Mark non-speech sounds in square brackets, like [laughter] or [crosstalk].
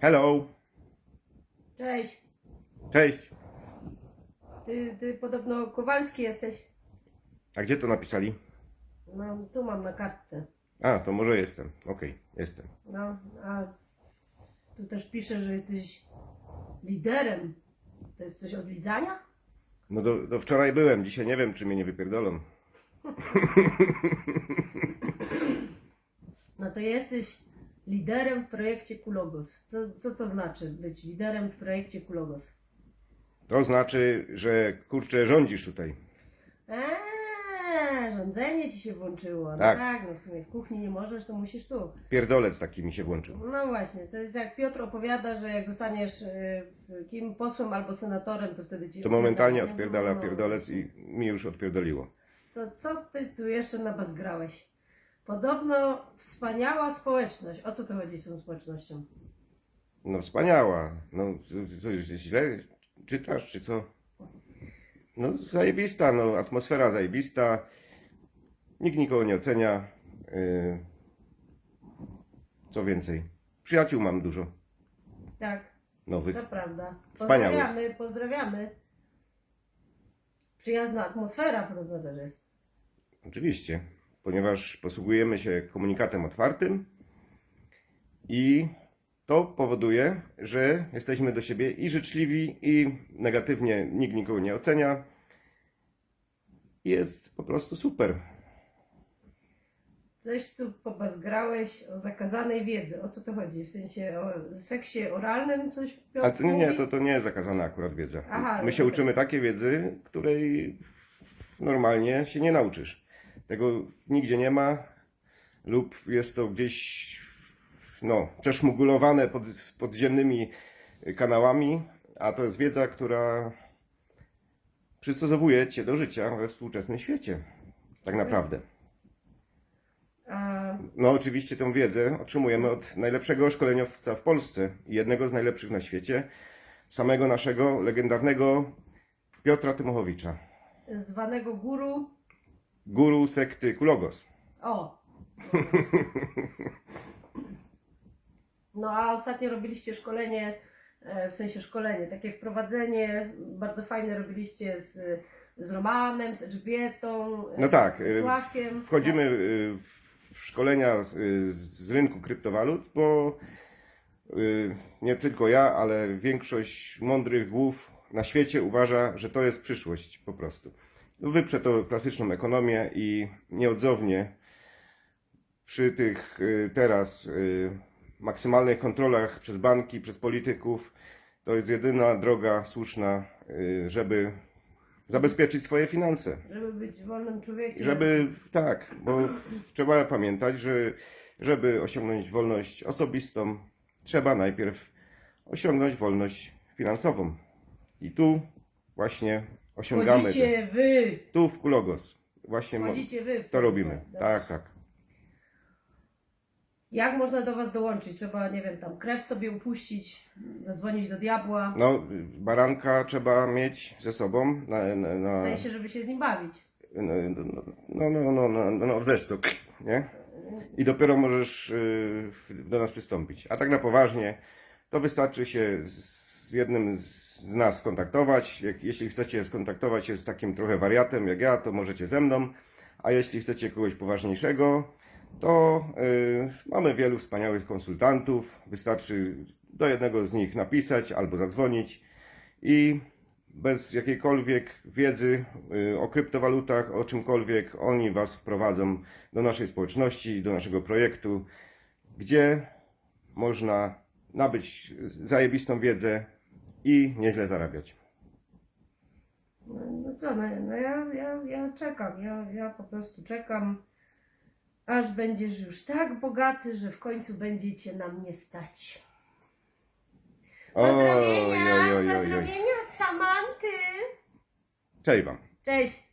Hello. Cześć. Cześć. Ty, ty podobno Kowalski jesteś. A gdzie to napisali? No, tu mam na kartce. A, to może jestem. Okej, jestem. No, a tu też pisze, że jesteś liderem. To jest coś od lizania? No do, do wczoraj byłem, dzisiaj nie wiem, czy mnie nie wypierdolą. [laughs] No to jesteś liderem w projekcie Kulogos. Co, co to znaczy być liderem w projekcie Kulogos? To znaczy, że kurczę, rządzisz tutaj. Eee, rządzenie ci się włączyło. No Tak. tak, no w sumie w kuchni nie możesz, to musisz tu. Pierdolec taki mi się włączył. No właśnie, to jest jak Piotr opowiada, że jak zostaniesz y, kim posłem albo senatorem, to wtedy ci To momentalnie odpierdala, odpierdala No, pierdolec i mi już odpierdoliło. Co, co ty tu jeszcze na was grałeś? Podobno wspaniała społeczność. O co to chodzi z tą społecznością? No wspaniała. No co- źle czytasz, czy co? No zajebista, no atmosfera zajebista. Nikt nikogo nie ocenia. Yy, co więcej? Przyjaciół mam dużo. Tak, Nowych. to prawda. Pozdrawiamy, pozdrawiamy. Przyjazna atmosfera podobno też jest. Oczywiście, ponieważ posługujemy się komunikatem otwartym i to powoduje, że jesteśmy do siebie i życzliwi, i negatywnie nikt nikogo nie ocenia. Jest po prostu super. Coś tu pobazgrałeś o zakazanej wiedzy. O co to chodzi? W sensie o seksie oralnym coś Piotr A to nie, mówi? to, to nie jest zakazana akurat wiedza. Aha, My się dobra. uczymy takiej wiedzy, której normalnie się nie nauczysz. Tego nigdzie nie ma, lub jest to gdzieś no, przeszmugulowane pod, podziemnymi kanałami, a to jest wiedza, która przystosowuje cię do życia we współczesnym świecie. Tak naprawdę. No, oczywiście tę wiedzę otrzymujemy od najlepszego szkoleniowca w Polsce i jednego z najlepszych na świecie, samego naszego legendarnego Piotra Tymochowicza, zwanego guru. Guru sekty Kulogos. O! No a ostatnio robiliście szkolenie, e, w sensie szkolenie, takie wprowadzenie, bardzo fajne robiliście z, z Romanem, z Elżbietą, e, No tak, z e, Sławkiem. Wchodzimy y, w szkolenia z, y, z rynku kryptowalut, bo y, nie tylko ja, ale większość mądrych głów na świecie uważa, że to jest przyszłość po prostu. Wyprze to klasyczną ekonomię i nieodzownie przy tych y, teraz y, maksymalnych kontrolach przez banki, przez polityków, to jest jedyna droga słuszna, y, żeby zabezpieczyć swoje finanse. Żeby być wolnym człowiekiem. Żeby, tak, bo [clears throat] trzeba pamiętać, że żeby osiągnąć wolność osobistą, trzeba najpierw osiągnąć wolność finansową. I tu właśnie osiągamy. Chodzicie wy! To. Tu w Kulogos. Właśnie Chodzicie wy. w to robimy. no. Tak, tak. Jak można do was dołączyć? Trzeba, nie wiem, tam krew sobie upuścić, zadzwonić do diabła. No, baranka trzeba mieć ze sobą na, na, W na sensie, żeby się z nim bawić. no, no, no, no, no, no, no wiesz co, nie? I dopiero możesz y, do nas przystąpić. A tak na poważnie, to wystarczy się z jednym z nas skontaktować. Jak, jeśli chcecie skontaktować się z takim trochę wariatem jak ja, to możecie ze mną. A jeśli chcecie kogoś poważniejszego, to y, mamy wielu wspaniałych konsultantów. Wystarczy do jednego z nich napisać albo zadzwonić i bez jakiejkolwiek wiedzy y, o kryptowalutach, o czymkolwiek, oni Was wprowadzą do naszej społeczności, do naszego projektu, gdzie można nabyć zajebistą wiedzę i nieźle zarabiać. No, no co, no, no ja, ja, ja czekam, ja, ja po prostu czekam, aż będziesz już tak bogaty, że w końcu będziecie na mnie stać. Pozdrowienia, Oj, oj, oj, oj, pozdrowienia od Samanty. Cześć Wam. Cześć.